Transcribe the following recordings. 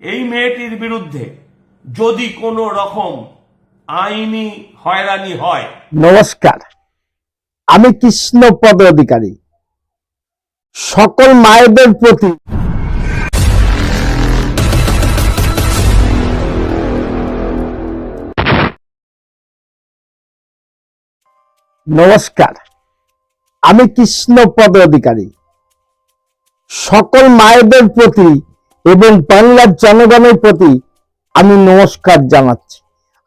এই মেয়েটির বিরুদ্ধে যদি কোনো রকম আইনি হয়রানি হয়। নমস্কার। আমি কৃষ্ণপদ অধিকারী। সকল মায়েদের প্রতি নমস্কার। আমি অধিকারী। সকল মায়েদের প্রতি এবং বাংলার জনগণের প্রতি আমি নমস্কার জানাচ্ছি।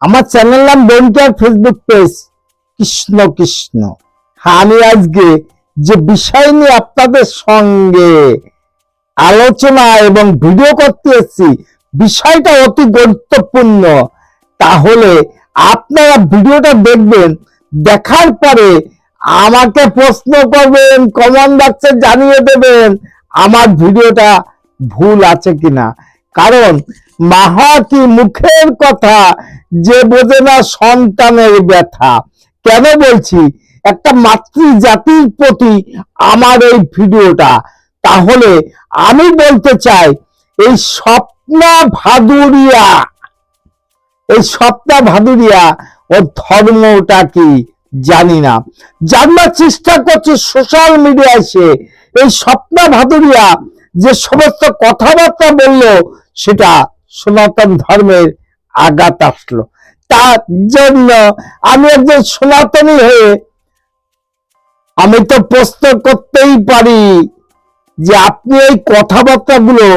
আমার চ্যানেল নাম বন্ধুর ফেসবুক পেজ কৃষ্ণ কৃষ্ণ। আমি আজকে যে বিষয় নিয়ে আপনাদের সঙ্গে আলোচনা এবং ভিডিও করতে এসেছি, বিষয়টা অতি গুরুত্বপূর্ণ। তাহলে আপনারা ভিডিওটা দেখবেন, দেখার পরে আমাকে প্রশ্ন করবেন কমেন্ট বক্সে জানিয়ে দেবেন, আমার ভিডিওটা ভুল আছে কিনা? কারণ মাহা কি মুখের কথা যে বোঝে না সন্তানের ব্যথা। কেন বলছি? একটা মাতৃ জাতির প্রতি আমার এই ভিডিওটা। তাহলে আমি বলতে চাই, এই স্বপ্না ভাদুরিয়া, এই স্বপ্না ভাদুরিয়া ও ধর্মটা কি? জানি না। জানবার চেষ্টা করছে সোশ্যাল মিডিয়ায় সে। এই স্বপ্না ভাদুরিয়া যে সমস্ত কথাবার্তা বলল, সেটা সনাতন ধর্মের আঘাত আসলো। তার জন্য আমি একজন সনাতনী হয়ে আমি তো প্রশ্ন করতেই পারি যে আপনি এই কথাবার্তাগুলো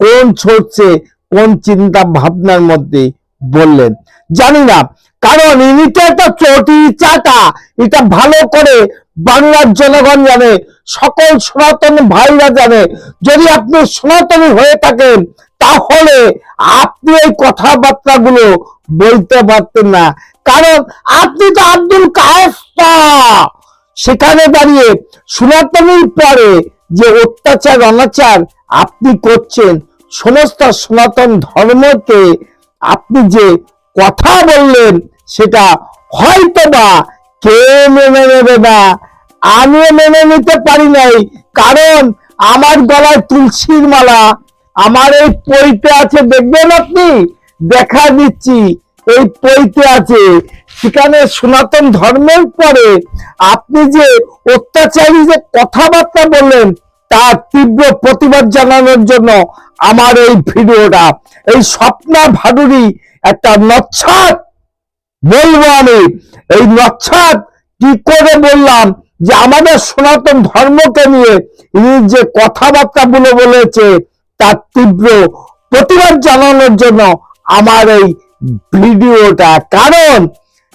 কোন ছড়ছে কোন চিন্তা ভাবনার মধ্যে বললেন। জানি না কারণ ইনি তো চটি চাটা। এটা ভালো করে বাংলার জনগণ জানে, সকল সনাতন ভাইরা জানে। যদি আপনি সনাতনী হয়ে থাকেন, তাহলে আপনি এই কথাবার্তাগুলো বলতে পারতেন না। কারণ আপনি তো আব্দুল কায়েস্তা সেখানে দাঁড়িয়ে সনাতনীর পরে যে অত্যাচার, অনাচার আপনি করছেন, সমস্ত সনাতন ধর্মকে আপনি যে কথা বললেন সেটা হয়তোবা কে মেনে নেবে না। আমিও মেনে নিতে পারি নাই, কারণ আমার গলায় তুলসীর মালা, আমার এই পইতে আছে, দেখবেন আপনি? দেখা দিচ্ছি, এই পইতে আছে। সেখানে সনাতন ধর্মের পরে আপনি যে অত্যাচারী যে কথাবার্তা বললেন, তার তীব্র প্রতিবাদ জানানোর জন্য আমার এই ভিডিওটা, এই স্বপ্না ভাদুরী একটা নচ্ছাদ বলব আমি, এই নচ্ছাদ কি করে বললাম যে আমাদের সনাতন ধর্মকে নিয়ে ইনি যে কথাবার্তা গুলো বলেছে তার তীব্র প্রতিবাদ জানানোর জন্য আমার এই ভিডিওটা। কারণ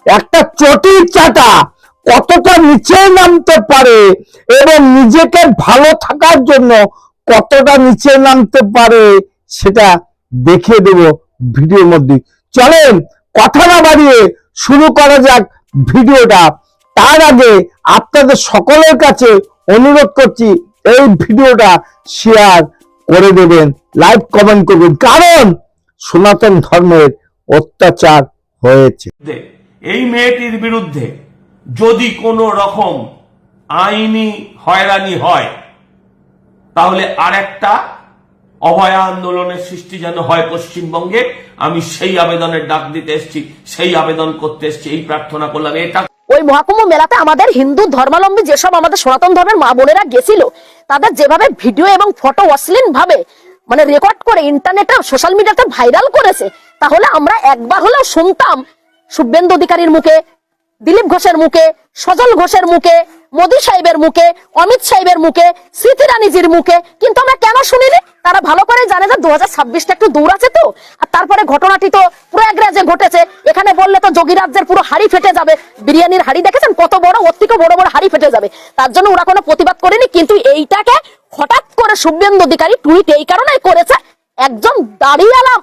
একটা চটির চাটা কতটা নিচে নামতে পারে এবং নিজেকে ভালো থাকার জন্য কতটা নিচে নামতে পারে সেটা দেখিয়ে দেব ভিডিওর মধ্যে। চলেন কথা না বাড়িয়ে শুরু করা যাক ভিডিওটা। তার আগে আপনাদের সকলের কাছে অনুরোধ করছি, এই ভিডিওটা শেয়ার করে দেবেন লাইক কমেন্ট করবেন। কারণ সনাতন ধর্মের অত্যাচার হয়েছে। এই মেয়েটির বিরুদ্ধে যদি কোনো রকম আইনি হয়রানি হয়, তাহলে আরেকটা অভয়া আন্দোলনের সৃষ্টি যেন হয় পশ্চিমবঙ্গে, আমি সেই আবেদনের ডাক দিতে এসেছি, সেই আবেদন করতে এসেছি, এই প্রার্থনা করলাম, এটা ওই মহাকুম্ভ মেলাতে আমাদের হিন্দু ধর্মাবলম্বী যেসব আমাদের সনাতন ধর্মের মা বোনেরা গেছিল, তাদের যেভাবে ভিডিও এবং ফটো অশ্লীল ভাবে মানে রেকর্ড করে ইন্টারনেটে সোশ্যাল মিডিয়াতে ভাইরাল করেছে, তাহলে আমরা একবার হলেও শুনতাম শুভেন্দু অধিকারীর মুখে, দিলীপ ঘোষের মুখে, সজল ঘোষের মুখে মোদী সাহেবের মুখে, অমিত সাহেবের মুখে, স্মৃতি রানীজির মুখে। কিন্তু আমরা কেন শুনিনি? তারা ভালো করে জানে যে দু হাজার একটু দূর আছে তো। আর তারপরে ঘটনাটি তো প্রয়াগরাজে ঘটেছে। এখানে বললে তো যোগীরাজ্যের পুরো হাড়ি ফেটে যাবে। বিরিয়ানির হাড়ি দেখেছেন? কত বড়, ওর থেকে বড় বড় হাড়ি ফেটে যাবে। তার জন্য ওরা কোনো প্রতিবাদ করেনি, কিন্তু এইটাকে হঠাৎ করে শুভেন্দু অধিকারী টুইট এই কারণে করেছে একজন দাঁড়িয়ালা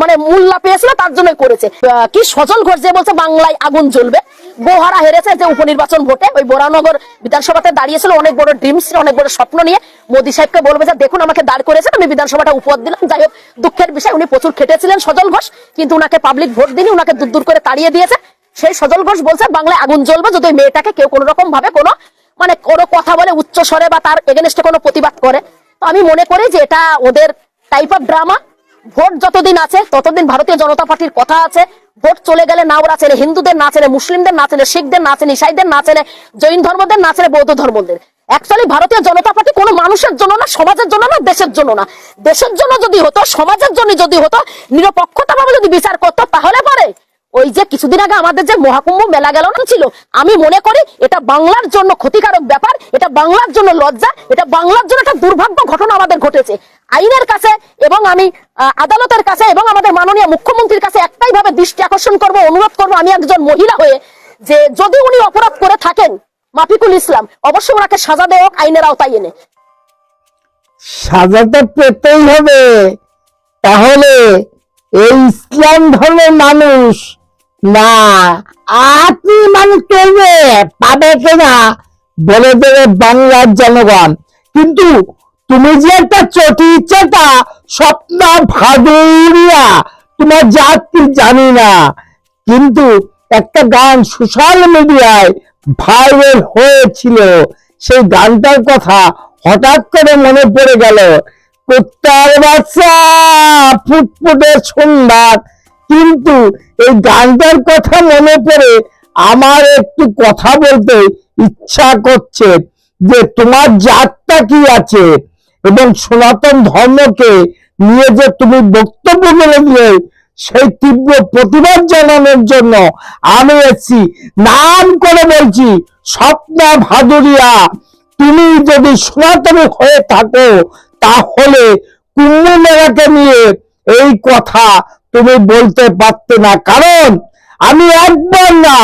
মানে মূল্যা পেয়েছিল, তার জন্য করেছে। কি সজল ঘোষ যে বলছে, বাংলায় আগুন জ্বলবে। বোহারা হেরেছে যে উপনির্বাচন ভোটে। ওই বোরানগর বিধানসভাতে দাঁড়িয়েছিল অনেক বড় ড্রিমস অনেক বড় স্বপ্ন নিয়ে। মোদী সাহেবকে বলবে যে, দেখুন, আমাকে দাঁড় করেছেন, আমি বিধানসভাটা উপহার দিলাম। যাই হোক, দুঃখের বিষয়, উনি প্রচুর খেটেছিলেন সজল ঘোষ, কিন্তু উনাকে পাবলিক ভোট দিনি উনাকে দূর দূর করে তাড়িয়ে দিয়েছে। সেই সজল ঘোষ বলছে, বাংলায় আগুন জ্বলবে, যদি ওই মেয়েটাকে কেউ কোনো রকম ভাবে কোনো মানে কোনো কথা বলে উচ্চ স্বরে বা তার এগেনস্টে কোনো প্রতিবাদ করে। তো আমি মনে করি যে এটা ওদের টাইপ অফ ড্রামা ভোট যতদিন আছে, ততদিন ভারতীয় জনতা পার্টির কথা আছে, ভোট চলে গেলে না ওরা চেনে, হিন্দুদের না চেনে, মুসলিমদের না চেনে, শিখদের না চেনে, ইসাইদের না চেনে, জৈন ধর্মদের না চেনে, বৌদ্ধ ধর্মদের। অ্যাকচুয়ালি ভারতীয় জনতা পার্টি কোনো মানুষের জন্য না, সমাজের জন্য না, দেশের জন্য না। দেশের জন্য যদি হতো, সমাজের জন্য যদি হতো, নিরপেক্ষতা ভাবে যদি বিচার করতো, তাহলে পারে। ওই যে কিছুদিন আগে আমাদের যে মহাকুম্ভ মেলা গেল না ছিল, আমি মনে করি এটা বাংলার জন্য ক্ষতিকারক ব্যাপার, এটা বাংলার জন্য লজ্জা, এটা বাংলার জন্য একটা দুর্ভাগ্য ঘটনা আমাদের ঘটেছে। আইনের কাছে এবং আমি আদালতের কাছে এবং আমাদের মাননীয় মুখ্যমন্ত্রীর কাছে একটাই ভাবে দৃষ্টি আকর্ষণ করব, অনুরোধ করব আমি একজন মহিলা হয়ে, যে যদি উনি অপরাধ করে থাকেন, মাফিকুল ইসলাম, অবশ্যই ওনাকে সাজা দেওয়া আইনের আওতায় এনে। সাজাটা পেতেই হবে। তাহলে এই ইসলাম ধর্মের মানুষ না, আপনি মানুষ করবে পাবে কিনা? বলে দেবে বাংলার জনগণ। কিন্তু তুমি যে একটা চটি ইচ্ছাটা স্বপ্ন ভাদুরিয়া, তোমার জাতি জানি না। কিন্তু একটা গান সোশ্যাল মিডিয়ায় ভাইরাল হয়েছিল। সেই গানটার কথা হঠাৎ করে মনে পড়ে গেল। কুত্তার বাচ্চা ফুটফুটে সুন্দর কিন্তু এই গানটার কথা মনে পড়ে আমার একটু কথা বলতে ইচ্ছা করছে যে তোমার জাতটা কি আছে? এবং সনাতন ধর্মকে নিয়ে যে তুমি বক্তব্য বলে দিলে সেই তীব্র প্রতিবাদ জানানোর জন্য আমি এসেছি। নাম করে বলছি, স্বপ্না ভাদুরিয়া, তুমি যদি সনাতন হয়ে থাকো, তাহলে কুম্ভ মেলাকে নিয়ে এই কথা তুমি বলতে পারতে না। কারণ আমি একবার না,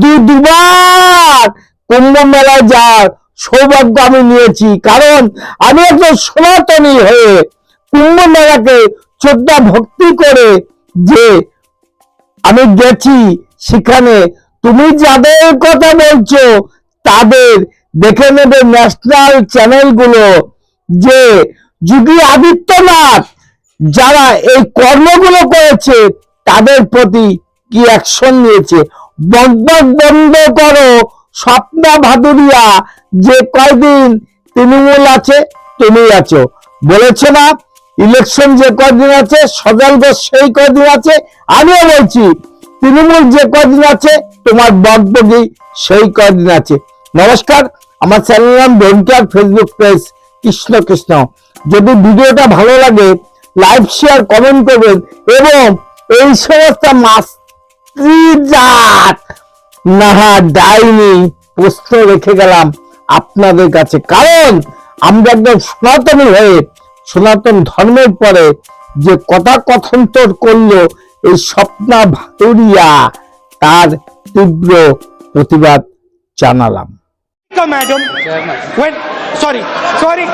দু দুবার কুম্ভ মেলায় যাওয়ার সৌভাগ্য আমি নিয়েছি। কারণ আমি একজন সনাতনী হয়ে কুম্ভ মেলাকে শ্রদ্ধা ভক্তি করে যে আমি গেছি সেখানে, তুমি যাদের কথা বলছো তাদের দেখে নেবে ন্যাশনাল চ্যানেলগুলো যে যোগী আদিত্যনাথ যারা এই কর্মগুলো করেছে, তাদের প্রতি কি অ্যাকশন নিয়েছে? বকবক বন্ধ করো, স্বপ্না ভাদুরিয়া, যে কয়দিন তৃণমূল আছে তুমি আছো। বলেছে না ইলেকশন যে কদিন আছে, সজাল সেই কদিন আছে? আমিও বলছি, তৃণমূল যে কদিন আছে, তোমার বকবকি সেই কদিন আছে। নমস্কার, আমার চ্যানেল নাম don't care Facebook page Krishna Krishna. যদি ভিডিওটা ভালো লাগে লাইক শেয়ার কমেন্ট করবেন এবং এই সমস্ত মাস্ত্রীজাত নাহা ডাইনি প্রশ্ন রেখে গেলাম আপনাদের কাছে কারণ আমরা একদম সনাতনী হয়ে সনাতন ধর্মের পরে যে কথা কথন্তর করল এই স্বপ্না ভাতুরিয়া তার তীব্র প্রতিবাদ জানালাম. When, sorry, sorry.